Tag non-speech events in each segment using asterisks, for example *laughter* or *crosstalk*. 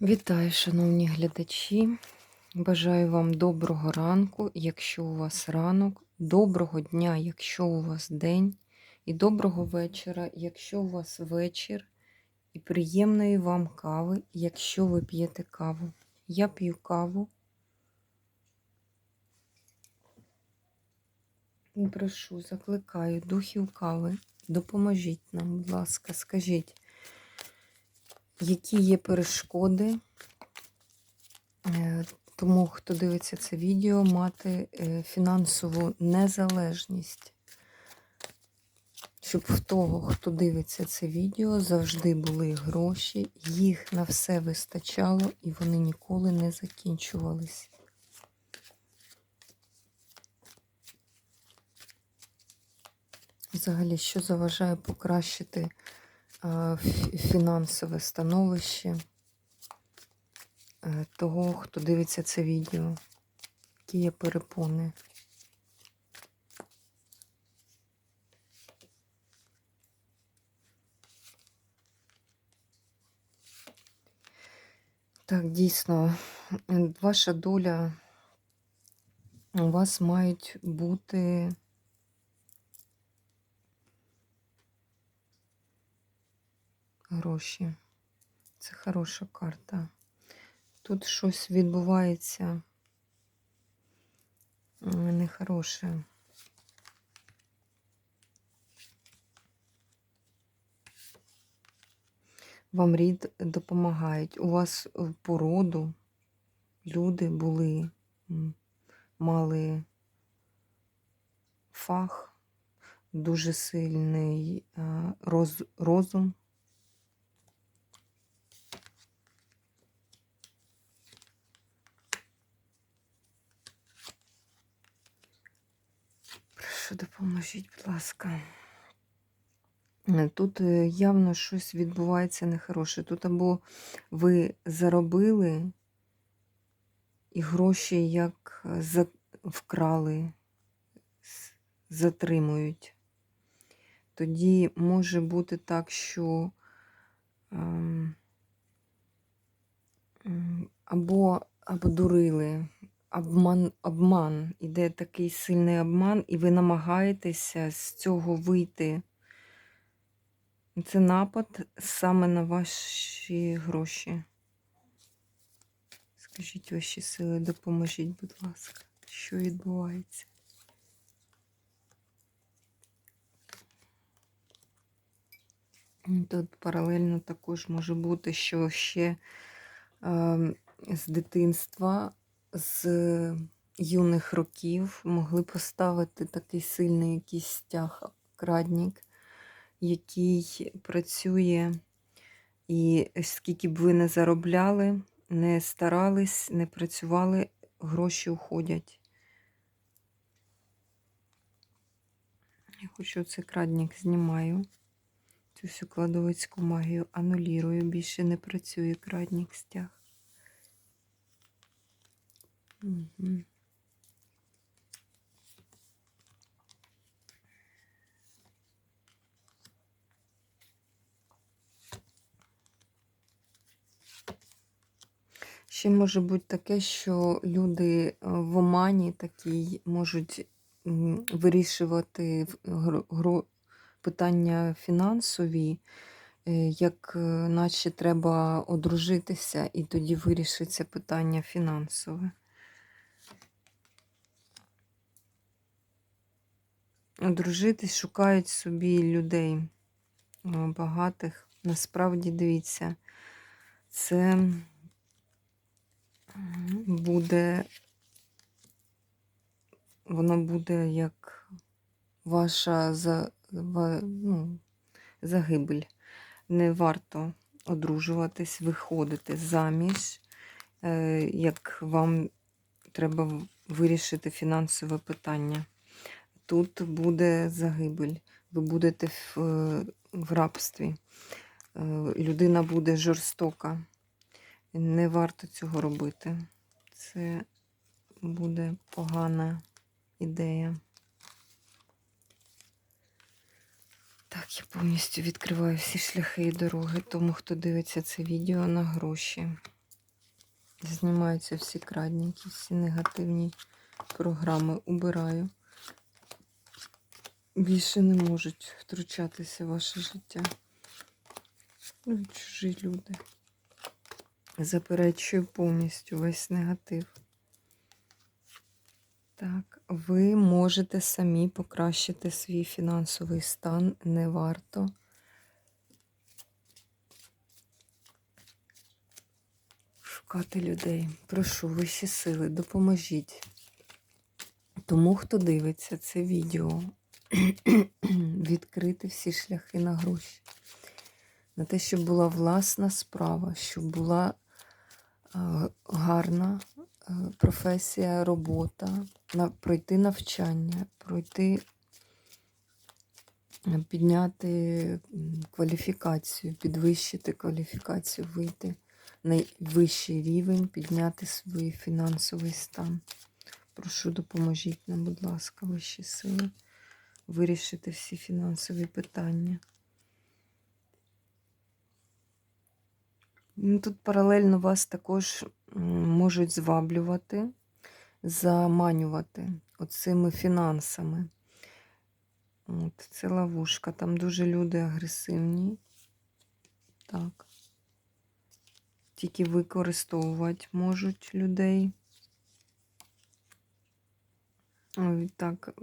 Вітаю, шановні глядачі. Бажаю вам доброго ранку, якщо у вас ранок, доброго дня, якщо у вас день, і доброго вечора, якщо у вас вечір, і приємної вам кави, якщо ви п'єте каву. Я п'ю каву. Прошу, закликаю духів кави, допоможіть нам, будь ласка, скажіть, які є перешкоди е, тому, хто дивиться це відео, мати е, фінансову незалежність. Щоб в того, хто дивиться це відео, завжди були гроші, їх на все вистачало і вони ніколи не закінчувались. Взагалі, що заважає покращити фінансове становище е, того, хто дивиться це відео, які є перепони. Так, дійсно, ваша доля, у вас мають бути гроші. Це хороша карта. Тут щось відбувається нехороше. Вам рід допомагають. У вас е, по роду люди були, мали фах, дуже сильний роз, розум. Допоможіть, будь ласка. Е, Тут е, явно щось відбувається нехороше. Тут або ви заробили і гроші як е, вкрали, затримують. Тоді може бути так, що ем, або, або дурили, обман, обман. Іде такий сильний обман, і ви намагаєтеся з цього вийти. Це напад саме на ваші гроші. Скажіть ваші сили, допоможіть, будь ласка, що відбувається? Тут паралельно також може бути, що ще ем, з дитинства, з юних років могли поставити такий сильний якийсь стяг, крадник, який працює, і скільки б ви не заробляли, не старались, не працювали, гроші уходять. Я хочу цей крадник знімаю. Цю всю кладовицьку магію анулірую. Більше не працює крадник стяг. Ще може бути таке, що люди е, в омані такій можуть вирішувати питання фінансові, е, як е, наче треба одружитися, і тоді вирішиться питання фінансове. Одружитись шукають собі людей е, багатих. Насправді, дивіться, це буде, воно буде як ваша за, ну, загибель. Не варто одружуватись, виходити заміж, е, як вам треба вирішити фінансове питання. Тут буде загибель. Ви будете в, е, в рабстві. Е, Людина буде жорстока. Не варто цього робити. Це буде погана ідея. Так, я повністю відкриваю всі шляхи і дороги тому, хто дивиться це відео на гроші. Знімаються всі крадненькі, всі негативні програми. Убираю. Більше не можуть втручатися в ваше життя. Ну, Чужі люди. Заперечую повністю весь негатив. Так, ви можете самі покращити свій фінансовий стан, не варто. Шукати людей. Прошу, вищі сили, допоможіть. Тому, хто дивиться це відео, *clears throat* відкрити всі шляхи на гроші. На те, щоб була власна справа, щоб була е, гарна е, професія, робота, пройти навчання, пройти, підняти кваліфікацію, підвищити кваліфікацію, вийти на вищий рівень, підняти свій фінансовий стан. Прошу, допоможіть нам, будь ласка, вищі сили, вирішити всі фінансові питання. Ну, Тут паралельно вас також можуть зваблювати, заманювати оцими фінансами. От, це ловушка. Там дуже люди агресивні. Так. Тільки використовувати можуть людей. Так,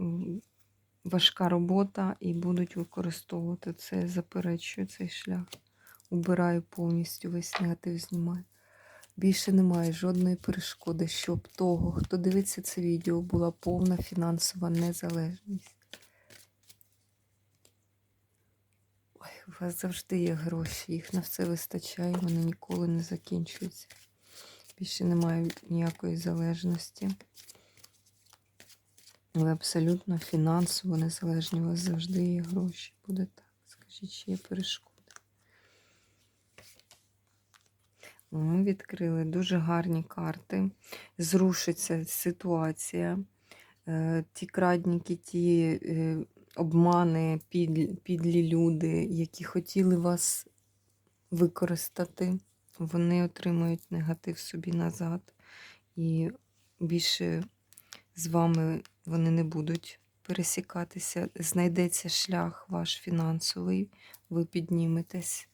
важка робота і будуть використовувати це, заперечую цей шлях. Убираю повністю весь негатив знімаю. Більше немає жодної перешкоди, щоб того, хто дивиться це відео, була повна фінансова незалежність. Ой, у вас завжди є гроші, їх на все вистачає, вони ніколи не закінчуються. Більше немає ніякої залежності. Ви абсолютно фінансово незалежні, у вас завжди є гроші. Буде так. Скажіть, чи є перешкоди. Ми відкрили дуже гарні карти. Зрушиться ситуація. Е, Ті крадніки, ті е, обмани, підлі, підлі люди, які хотіли вас використати, вони отримують негатив собі назад. І більше з вами вони не будуть пересікатися. Знайдеться шлях ваш фінансовий, ви підніметесь.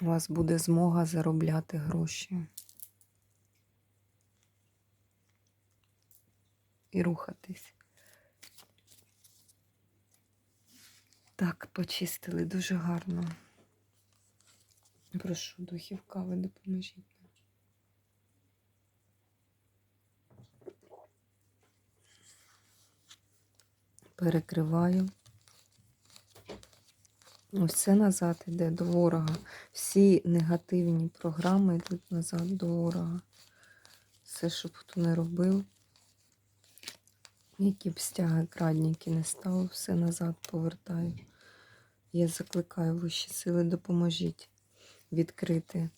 У вас буде змога заробляти гроші. І рухатись. Так, почистили дуже гарно. Прошу духів кави, допоможіть Перекриваю. Ось це назад йде до ворога. Всі негативні програми йдуть назад до ворога. Все, щоб хто не робив, які б стяги крадніки не ставив, все назад повертаю. Я закликаю вищі сили, допоможіть відкрити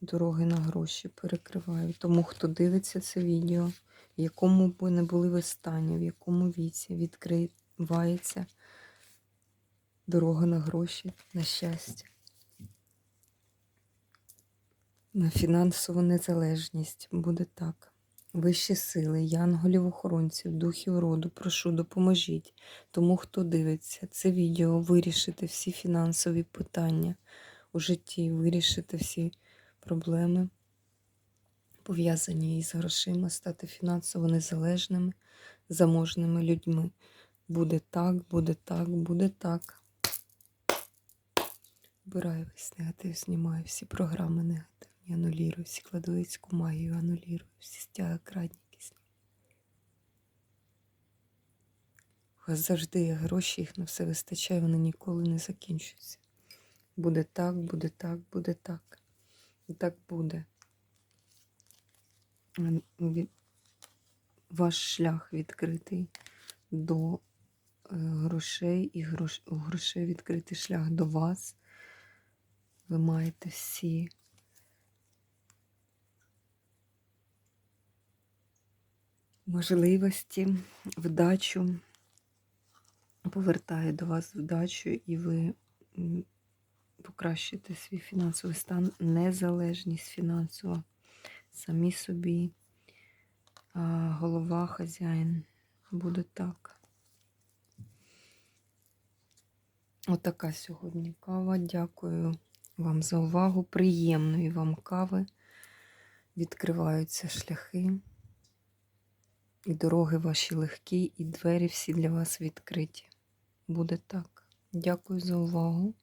дороги на гроші, перекриваю. Тому, хто дивиться це відео, в якому б не були ви стані, в якому віці відкривається дорога на гроші, на щастя, на фінансову незалежність. Буде так. Вищі сили, янголів охоронців, духів роду, прошу, допоможіть тому, хто дивиться це відео, вирішити всі фінансові питання у житті, вирішити всі проблеми, пов'язані із грошима, стати фінансово незалежними, заможними людьми. Буде так, буде так, буде так. Вбираю весь негатив, знімаю всі програми негативні, анулірую, всі кладовицьку магію, анулірую, всі стяги крадніки. знімаю. У вас завжди є гроші, їх на все вистачає, вони ніколи не закінчуються. Буде так, буде так, буде так. І так буде. Ваш шлях відкритий до грошей, і грош... грошей відкритий шлях до вас. Ви маєте всі можливості, вдачу. Повертає до вас вдачу, і ви м, покращити свій фінансовий стан, незалежність фінансова, самі собі, голова, хазяїн. Буде так. Отака сьогодні кава. Дякую вам за увагу. Приємної вам кави. Відкриваються шляхи. І дороги ваші легкі, і двері всі для вас відкриті. Буде так. Дякую за увагу.